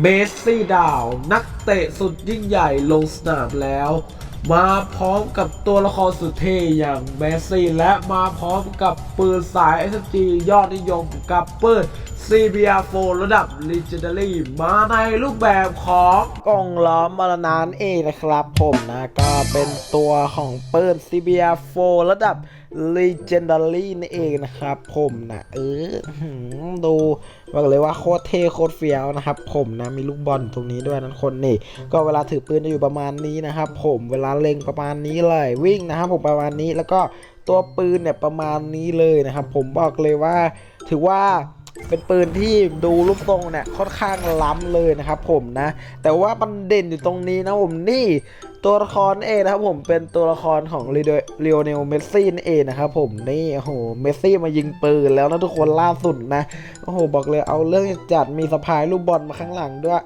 เมสซี่ดาว นักเตะสุดยิ่งใหญ่ลงสนามแล้ว มาพร้อมกับตัวละครสุดเท่อย่างเมสซี่และมาพร้อมกับปืนสาย SG ยอดนิยมกับปืน CBR4 ระดับ Legendary มาในรูปแบบของกล่องล้อมมรณานเองนะครับผมนะ ก็เป็นตัวของปืน CBR4 ระดับ Legendary นั่นเองนะครับผมนะเออดูบอกเลยว่าโคตรเท่โคตรเฟี้ยวนะครับผมนะมีลูกบอลตรงนี้ด้วยนั้นคนนี่ก็เวลาถือปืนจะอยู่ประมาณนี้นะครับผมเวลาเล็งประมาณนี้เลยวิ่งนะครับผมประมาณนี้แล้วก็ตัวปืนเนี่ยประมาณนี้เลยนะครับผมบอกเลยว่าถือว่าเป็นปืนที่ดูรูปทรงเนี่ยค่อนข้างล้ำเลยนะครับผมนะ แต่ว่ามันเด่นอยู่ตรงนี้นะผมนี่ ตัวละครเองนะครับผมเป็นตัวละครของลีโอเนลเมสซี่นั่นเองนะครับผมนี่โอ้โหเมสซี่มายิงปืนแล้วนะทุกคนล่าสุดนะโอ้โหบอกเลยเอาเรื่องจัดมีสะพายลูกบอลมาข้างหลังด้วย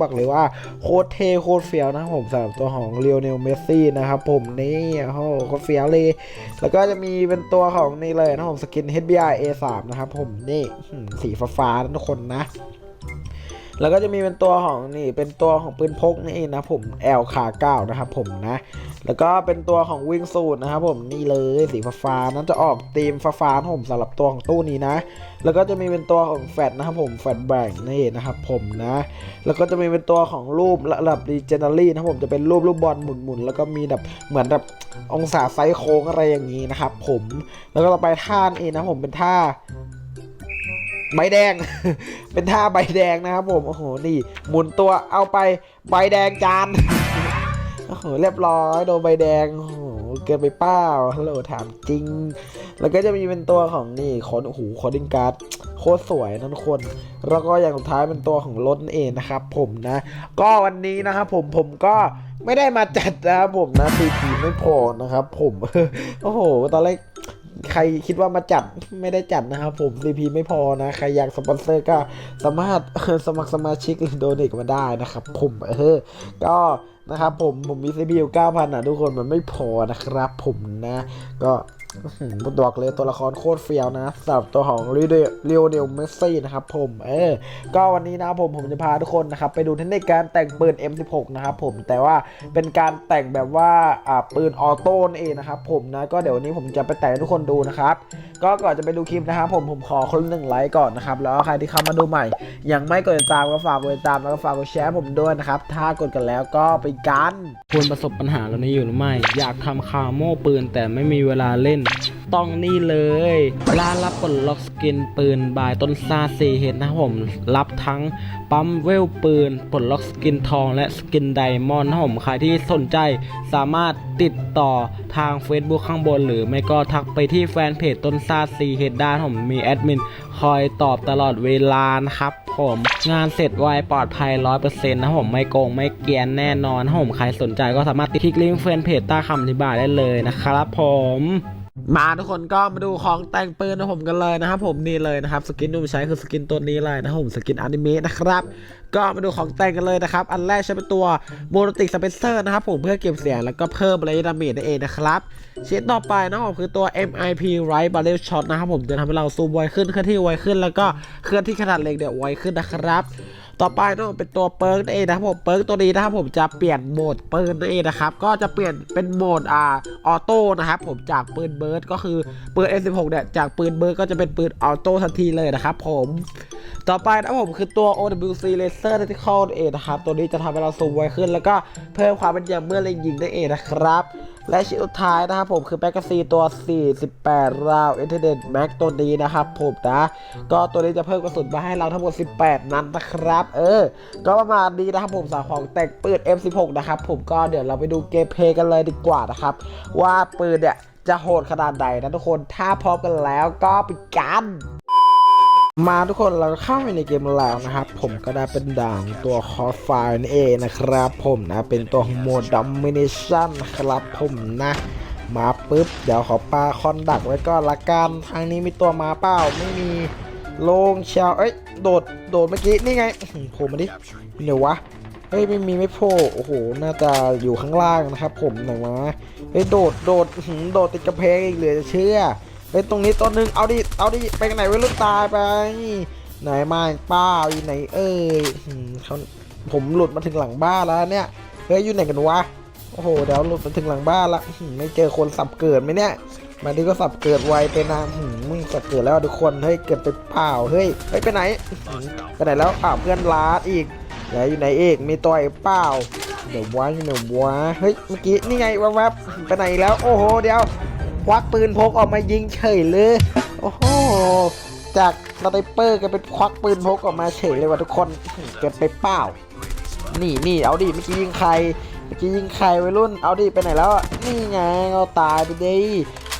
บอกเลยว่าโคตรเทโคตรเฟี้ยวนะครับผมสำหรับตัวของลีโอเนลเมสซี่นะครับผมนี่โอ้โหโคตรเฟี้ยวเลย แล้วก็จะมีเป็นตัวของนี่เลยนะผมสกิน HBI A3 นะครับผมนี่สีฟ้าๆนะทุกคนนะ แล้วก็จะมีเป็นตัวของนี่เป็นตัวของปืนพกนี่นะผม L ขาเก้านะครับผมนะแล้วก็เป็นตัวของวิ่งสูตรนะครับผมนี่เลยสีฟ้านั้นจะออกธีมฟ้าๆผมสำหรับตัวของตู้นี้นะ แล้วก็จะมีเป็นตัวของแฟดนะครับผมแฟดแบงนี่นะครับผมนะ แล้วก็จะมีเป็นตัวของรูประดับดีเจเนอรี่นะครับผมจะเป็นรูปลูกบอลหมุนๆแล้วก็มีแบบเหมือนแบบองศาไซโค้งอะไรอย่างนี้นะครับผมแล้วก็ต่อไปท่านี่นะผมเป็นท่า ใบแดง เป็นท่าใบแดงนะครับผม โอ้โห นี่ หมุนตัวเอาไปใบแดงจาน โอ้โห เรียบร้อย โดนใบแดง โอ้โห เกินไปเป้าฮัลโหลถามจริง แล้วก็จะมีเป็นตัวของนี่คอนโอ้โหคอดิงการ์ดโคตรสวยนะทุกคน แล้วก็อย่างสุดท้ายเป็นตัวของรถเองนะครับผมนะ ก็วันนี้นะครับผม ผมก็ไม่ได้มาจัดนะครับผมนะตีทีไม่พอนะครับผม โอ้โห ตอนแรก ใครคิดว่ามาจัดไม่ได้จัดนะครับผมซีพีไม่พอนะ ใครอยากสปอนเซอร์ก็สามารถสมัครสมาชิกหรือโดเนทมาได้นะครับผมเออก็ นะครับผมผมมี CP อยู่9,000อะทุกคนมันไม่พอนะครับผมนะ ก็อื้อหือบอกเลยตัวละครโคตรเฟี้ยวนะสำหรับตัวของเรียวเนลเมสซี่นะครับผมเออก็วันนี้นะผมผมจะพาทุกคนนะครับไปดูเทคนิคการแต่งปืน M16 นะครับผมแต่ว่าเป็นการแต่งแบบว่าอ่าปืนออโต้นเองนะครับผมนะก็เดี๋ยววันนี้ผมจะไปแต่งทุกคนดูนะครับก็ก่อนจะไปดูคลิปนะครับผมผมขอคนหนึ่งไลค์ก่อนนะครับแล้วใครที่เข้ามาดูใหม่ ยังไม่กดติดตามก็ฝากกดติดตามแล้วก็ฝากกดแชร์ผมด้วยนะครับถ้ากดกันแล้วก็ไปกันควรประสบปัญหาแล้วนี้อยู่หรือไม่ อยากทำคาโม่ปืนแต่ไม่มีเวลาเล่น ต้องนี่เลยร้านรับปลดล็อกสกินปืนบายต้นซาซีเฮดนะผม รับทั้งปั๊มเวลปืนปลดล็อกสกินทอง และสกินไดมอนด์นะผมใครที่สนใจสามารถติดต่อทาง Facebook ข้างบน หรือไม่ก็ทักไปที่แฟนเพจต้นซาซีเฮดได้นผมมีแอดมินคอยตอบตลอดเวลานะครับ ผมงานเสร็จไวปลอดภัย 100%นะครับผมไม่โกงไม่เกียนแน่นอนผมใครสนใจก็สามารถติดคลิกลิงก์แฟนเพจใต้คำอธิบายได้เลยนะครับผมมาทุกคนก็มาดูของแต่งปืนของผมกันเลยนะครับผมนี่เลยนะครับสกินที่ผมใช้คือสกินตัวนี้เลยนะผมสกินอนิเมะนะครับ ก็มาดูของแต่งกันเลยนะครับ อันแรกใช้เป็นตัวโมโนติกสเปเซอร์นะครับผมเพื่อเก็บเสียงแล้วก็เพิ่มระยะดาเมจนั่นเองนะครับชิ้นต่อไปนะครับผมคือตัว MIP Right Barrel Shot นะครับผมจะทำให้เราซูมไวขึ้นเคลื่อนที่ไวขึ้น แล้วก็เคลื่อนที่ขนาดเล็กเนี่ยวไวขึ้นนะครับต่อไปนอะเป็นตัวเปิร์กนั่นเองนะครับผมเปิร์กตัวนี้นะครับผมจะเปลี่ยนโหมดปืนนั่นเองนะครับก็จะเปลี่ยนเป็นโหมดอ่าออโต้นะครับผมจากปืนเบิร์ดก็คือปืน M16 เนี่ยจากปืนเบิร์ดก็จะเป็นปืนออโต้ทันทีเลยนะครับผม ต่อไปนะผมคือตัว OWC Laser Tactical นั่นเองนะครับ ตัวนี้จะทำให้เราซูมไวขึ้น แล้วก็เพิ่มความเป็นยำเมื่อเล็งยิงนั่นเองนะครับ และชิ้นสุดท้ายนะครับผมคือแมกกาซีตัว 48 ราวเอเทเดนแม็กตัวนี้นะครับผมนะ ก็ตัวนี้จะเพิ่มกระสุนมาให้เราทั้งหมด 18 นัดนะครับ เออ ก็ประมาณนี้นะครับผมสาวของแต่งปืน M16 นะครับผมก็เดี๋ยวเราไปดูเกมเพลย์กันเลยดีกว่านะครับ ว่าปืนเนี่ยจะโหดขนาดไหนนะทุกคน ถ้าพร้อมกันแล้วก็ไปกัน มาทุกคนเราเข้าไปในเกมแล้วนะครับ ผมก็ได้เป็นด่างตัวคอไฟนั่นเองนะครับ ผมนะเป็นตัวโหมดดัมมิเนชั่นครับผมนะ มาปุ๊บ เดี๋ยวขอปลาคอนดักไว้ก่อนละกันทางนี้มีตัวมาเปล่าไม่มีโลงเชลเอ้ยโดดโดดเมื่อกี้นี่ไงโผล่มาดิเดี๋ยววะเฮ้ยไม่มีไม่โผล่โอ้โหน่าจะอยู่ข้างล่างนะครับ ผมไหนวะเฮ้ยโดดโดดโดดติดกระเพงอีกเหลือจะเชื่อ เฮ้ยตรงนี้ตัวหนึ่งเอาดิ เอาดิ ไปไหนไว้ลูกตายไป ไหนมาเป้าอยู่ไหนเอ้ยเขาผมหลุดมาถึงหลังบ้านแล้วเนี่ย เฮ้ยอยู่ไหนกันวะ โอ้โหเดี๋ยวหลุดมาถึงหลังบ้านละไม่เจอคนสับเกิดไหมเนี่ยมาดีก็สับเกิดไวไปนะมึงสับเกิดแล้วทุกคน เฮ้ยเกิดไปเปล่า เฮ้ยเฮ้ยไปไหน ไปไหนแล้วอ้าวเพื่อนลาดอีกไหนอยู่ไหนเอกมีตัวไอ้เปล่าเดี๋ยววะอยู่ไหนวะ เฮ้ยเมื่อกี้นี่ไงแวบๆไปไหนแล้ว โอ้โหเดี๋ยว ควักปืนพกออกมายิงเฉยเลย โอ้โห จากสไนเปอร์กลายเป็นควักปืนพกออกมาเฉยเลยว่ะทุกคนเกิดไปเปล่า นี่นี่เอาดิเมื่อกี้ยิงใคร เมื่อกี้ยิงใครวัยรุ่น เอาดิไปไหนแล้วอะนี่ไงเราตายไปดิ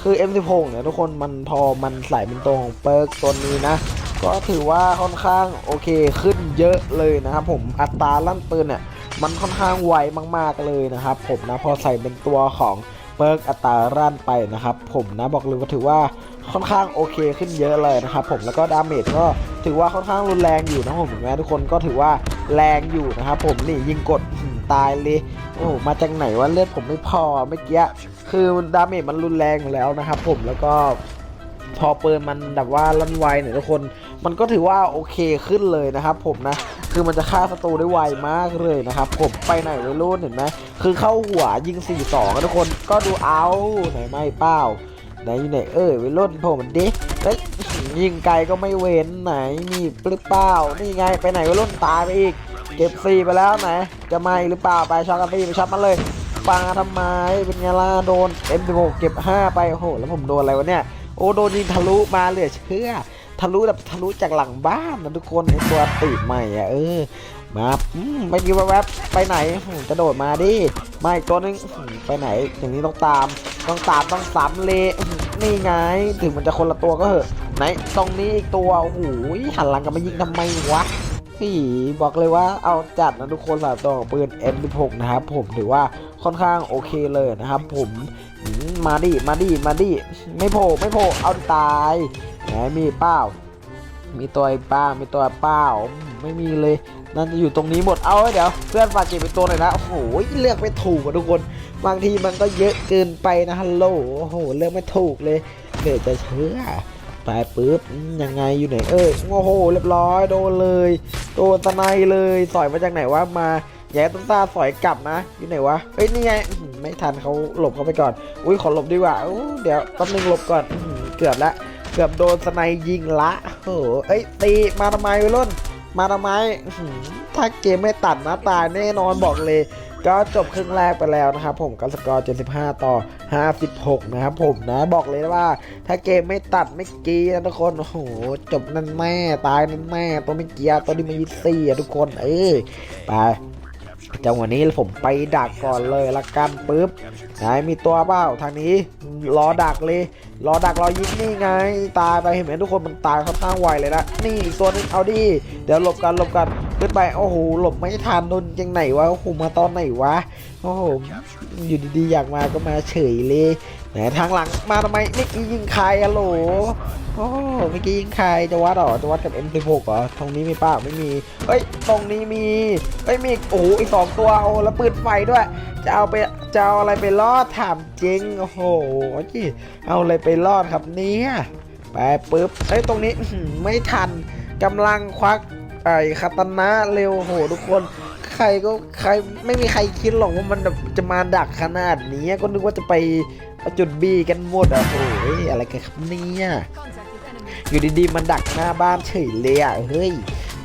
คือ M16 เนี่ยทุกคนมันพอมันใส่เป็นตัวของเปิร์กตัวนี้นะ ก็ถือว่าค่อนข้างโอเคขึ้นเยอะเลยนะครับผมอัตราลั่นปืนเนี่ยมันค่อนข้างไวมากๆเลยนะครับผมนะพอใส่เป็นตัวของ ปิร์กอัตราลั่นไปนะครับ ผมนะบอกเลยว่าถือว่าค่อนข้างโอเคขึ้นเยอะเลยนะครับผมแล้วก็ดาเมจก็ถือว่าค่อนข้างรุนแรงอยู่นะผมถึงแม้ทุกคนก็ถือว่าแรงอยู่นะครับผมนี่ยิงกดตายเลยโอ้มาจากไหนว่าเลือดผมไม่พอเมื่อกี้คือดาเมจมันรุนแรงแล้วนะครับผมแล้วก็พอปืนมันแบบว่าลั่นไวเนี่ยทุกคน มันก็ถือว่าโอเคขึ้นเลยนะครับผมนะ คือมันจะฆ่าศัตรูได้ไวมากเลยนะครับ ผมไปไหนไม่รู้เห็นไหมคือเข้าหัวยิง4 2อะทุกคนก็ดูเอาไหนไม่เป้าไหนอยู่ไหนเอ้ยไปรุ่นผมมันดิเฮ้ยยิงไกลก็ไม่เว้นไหนมีหรือเปล่านี่ไงไปไหนไปรุ่นตายไปอีก เก็บสี่ไปแล้วไหน จะไม่หรือเปล่าไปช็อกันตีไปช็อตมันเลยปาทำไมเป็นไงล่ะโดน M16 เก็บ 5 ไปโอ้โหแล้วผมโดนอะไรวะเนี่ยโอ้โดนยิงทะลุมาเหลือเชื่อ ทะลุแบบทะลุจากหลังบ้านนะทุกคนไอตัวติใหม่อะเออมาอืมไปดีแวบๆไปไหนกระโดดมาดิมาอีกตัวนึงไปไหนอย่างนี้ต้องตาม ต้องตามต้องซ้ำเลยนี่ไงถึงมันจะคนละตัวก็เหอะไหนตรงนี้อีกตัวโอ้โหหันหลังกันมายิงทำไมวะพี่บอกเลยว่าเอาจัดนะทุกคนสำหรับตัวของปืน M16 นะครับผมถือว่าค่อนข้างโอเคเลยนะครับผมมาดิมาดิมาดิไม่โผล่ไม่โผล่เอาตาย ไหนมีเป้า มีตัวไอ้ป้ามีตัวเป้าไม่มีเลย นั่นจะอยู่ตรงนี้หมด เอาไว้เดี๋ยว เพื่อนฝากเก็บเป็นตัวหน่อยนะ โอ้โห เลือกไม่ถูกอะทุกคน บางทีมันก็เยอะเกินไปนะฮัลโหล โอ้โห เลือกไม่ถูกเลยเดี๋ยวจะเชื่อไปปุ๊บ ยังไงอยู่ไหน เอ้ย โอ้โห เรียบร้อย โดนเลย โดนตะไนเลย สอยมาจากไหนวะ มาแย่ต้นตาสอยกลับนะ อยู่ไหนวะ เอ้ย นี่ไง ไม่ทันเขาหลบเขาไปก่อน อุ้ย ขอหลบดีกว่า เดี๋ยวแป๊บนึงหลบก่อน เกือบละ เกือบโดนสไนยิงละโอ้เอ้ยตีมาทำไมวัยรุ่น มาทำไมถ้าเกมไม่ตัดนะตายแน่นอนบอกเลย ก็จบครึ่งแรกไปแล้วนะครับผมกับสกอร์75 ต่อ 56 นะครับผมนะบอกเลยว่า ถ้าเกมไม่ตัดไม่กีนะทุกคนโอ้โหจบนั่นแม่ตายนั่นแม่ตัวไม่เกียร์ตัวนี้มายิซี่อะทุกคนเออไป จังหวะนี้ผมไปดักก่อนเลยละกันปุ๊บไหนมีตัวเปล่าทางนี้รอดักเลยรอดักรอยิงนี่ไง ตายไปเห็นไหมทุกคนมันตายค่อนข้างไวเลยนะนี่อีกตัวนึงเอาดีเดี๋ยวหลบกันหลบกันขึ้นไปโอ้โหหลบไม่ทันโดนยังไหนวะโอ้โหมาตอนไหนวะโอ้โหอยู่ดีๆอยากมาก็มาเฉยเลย ไหนทางหลังมาทำไมเมื่อกี้ยิงใครอะโหลโอ้เมื่อกี้ยิงใครจะวัดเหรอจะวัดกับ M16 เหรอตรงนี้มีปล่าไม่มีเอ้ยตรงนี้มีเอ้ยมีโอ้อีกสองตัวโอ้แล้วปืนไฟด้วย จะเอาไปจะเอาอะไรไปรอดถามจริงโอ้โหจีเอาอะไรไปรอดครับเนี่ยไปปุ๊บเอ้ยตรงนี้ไม่ทันกำลังควักไอ้คาตานะเร็วโหทุกคนใครก็ใครไม่มีใครคิดหรอกว่ามันจะมาดักขนาดนี้ก็นึกว่าจะไป จุดบีกันหมดอะโอ้ยอะไรกันครับเนี่ยอยู่ดีๆมันดักหน้าบ้านเฉยเลยอะเฮ้ย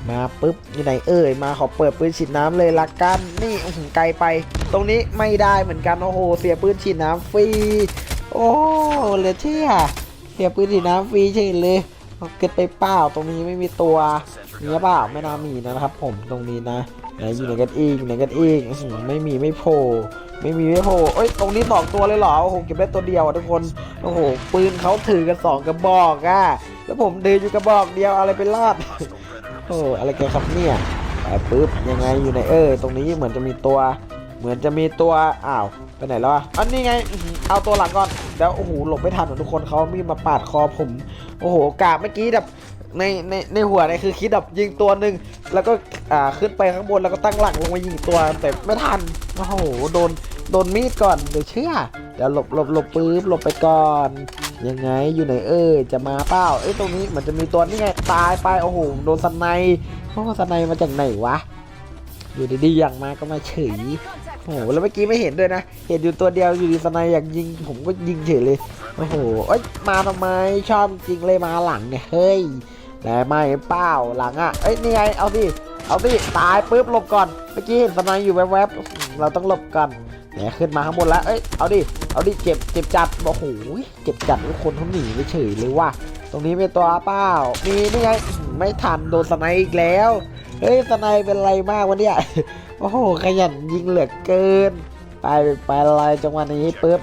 มาปุ๊บอยู่ไหนเอ่ยมาขอเปิดปืนฉีดน้ำเลยละกันนี่อื้อหือไกลไป ตรงนี้ไม่ได้เหมือนกันโอ้โหเสียปืนฉีดน้ำฟรีโอ้เหลือเชื่อเสียปืนฉีดน้ำฟรีเฉยเลยเอาเกิดไปเปล่าตรงนี้ไม่มีตัวมีหรือเปล่าไม่น่ามีนะครับ ผมตรงนี้นะ นอยู่ไหนกันอีกอยู่ไหนกันอีกอื้อหือไม่มีไม่โผล่ไม่มีไม่โผล่เอ้ยตรงนี้สองตัวเลยเหรอโอ้โหเก็บได้ตัวเดียวอะทุกคนโอ้โหปืนเขาถือกันสองกระบอกอะแล้วผมเดินอยู่กระบอกเดียวอะไรไปรอดโอ้อะไรกันครับเนี่ยปปุ๊บยังไงอยู่ในเออตรงนี้เหมือนจะมีตัว เหมือนจะมีตัวอ้าวไปไหนแล้วอะอันนี้ไงเอาตัวหลังก่อนเดี๋ยวโอ้โหหลบไม่ทันทุกคนเขามีมาปาดคอผม โอ้โหกาบเมื่อกี้แบบ ในในในหัวเนี่ยคือคิดแบบยิงตัวหนึ่งแล้วก็อ่าขึ้นไปข้างบนแล้วก็ตั้งหลักลงมายิงตัวแต่ไม่ทันโอ้โหโดนโดนมีดก่อนเดี๋ยวเชื่อเดี๋ยวหลบหลบหลบปื๊บหลบไปก่อน ยังไงอยู่ไหนเอ้ยจะมาเปล่าเอ้ยตรงนี้มือนจะมีตัวนี่ไงตายไปโอ้โหโดนสไนโอ้สไนมาจากไหนวะอยู่ดีๆอย่างมาก็มาเฉยโอ้โหแล้วเมื่อกี้ไม่เห็นด้วยนะ เห็นอยู่ตัวเดียวอยู่ดีสไนอยากยิงผมก็ยิงเฉยเลย โอ้โหเอ้ยมาทำไมชอบจริงเลยมาหลังเนี่ยเฮ้ย แต่ไม่เปล่าหลังอะเอ้ยนี่ไงเอาดิเอาดิตายปุ๊บหลบก่อนเมื่อกี้เห็นสไนป์อยู่แวบๆเราต้องหลบก่อนเนี่ยขึ้นมาข้างบนแล้วเอ้ยเอาดิเอาดิเจ็บเจ็บจัดโอ้โหเจ็บจัดทุกคนเขาหนีไปเฉยเลยว่ะตรงนี้เป็นตัวเปล่ามีนี่ไงไม่ทันโดนสไนป์อีกแล้วเฮ้ยสไนป์เป็นไรมากวะเนี่ยโอ้โหขยันยิงเหลือเกิน ไปไปอะไรจังหวะนี้ปุ๊บ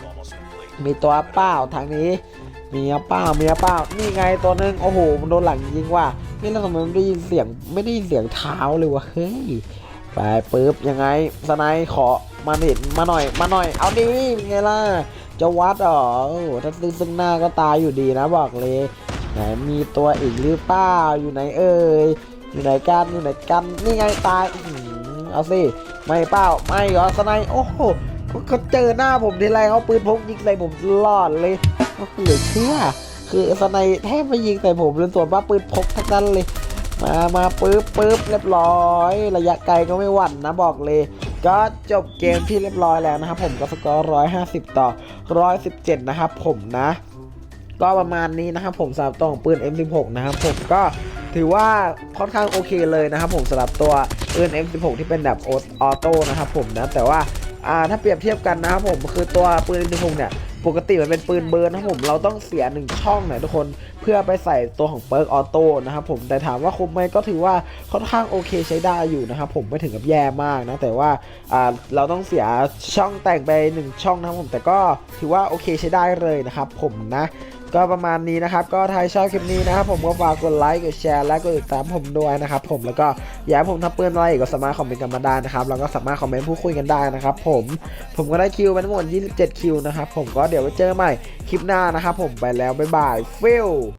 มีตัวเป้าทางนี้ มีเป้ามีเป้านี่ไงตัวหนึงโอ้โหมันโดนหลังยิงว่ะนี่เราทำไมไม่ได้ยินเสียงไม่ได้ยินเสียงเท้าเลยว่ะเฮ้ยไปปุ๊บยังไงสไนขอมาหนิดมาหน่อยมาหน่อย เอาดิเป็นไงล่ะจะวัดอโอ้โหถ้าซึ่งซึ่งหน้าก็ตายอยู่ดีนะบอกเลยไหนมีตัวอีกหรือเปล่าอยู่ไหนเอ่ยอยู่ไหนกันอยู่ไหนกันนี่ไงตายเอาสิไม่เปล่าไม่เหรอสไนโอ้โห เขาเจอหน้าผมทีไรเขาปืนพกยิงใส่ผมตลอดเลยก็คือเหลือเชื่อ คือสไนด์แทบไม่ยิงใส่ผมเลยส่วนว่าปืนพกทั้งนั้นเลย มา มาปึ๊บปึ๊บเรียบร้อย ระยะไกลก็ไม่หวั่นนะบอกเลย ก็จบเกมที่เรียบร้อยแล้วนะครับผมก็สกอร์ร้อยห้าสิบต่อร้อยสิบเจ็ดนะครับผมนะ ก็ประมาณนี้นะครับผมสำหรับตัวของปืน M16 นะครับผมก็ถือว่าค่อนข้างโอเคเลยนะครับผมสำหรับตัวปืน M16 ที่เป็นแบบออโต้นะครับผมนะแต่ว่า อ่าถ้าเปรียบเทียบกันนะครับผมคือตัวปืน M16 เนี่ยปกติมันเป็นปืนเบิร์นนะครับผมเราต้องเสียหนึ่งช่องหน่อยทุกคนเพื่อไปใส่ตัวของเปิร์กออโต้นะครับผมแต่ถามว่าคุ้มไหมก็ถือว่าค่อนข้างโอเคใช้ได้อยู่นะครับผมไม่ถึงกับแย่มากนะแต่ว่าอ่าเราต้องเสียช่องแต่งไปหนึ่งช่องนะครับผมแต่ก็ถือว่าโอเคใช้ได้เลยนะครับผมนะ ก็ประมาณนี้นะครับ ก็ถ้าชอบคลิปนี้นะครับผมก็ฝากกดไลค์กดแชร์และกดติดตามผมด้วยนะครับผมแล้วก็อยากให้ผมทำเปื้อนอะไรก็สามารถคอมเมนต์กันมาได้นะครับแล้วก็สามารถคอมเมนต์พูดคุยกันได้นะครับผมผมก็ได้คิวไปทั้งหมด27 คิวนะครับผมก็เดี๋ยวไว้เจอใหม่คลิปหน้านะครับผมไปแล้วบ๊ายบายฟิล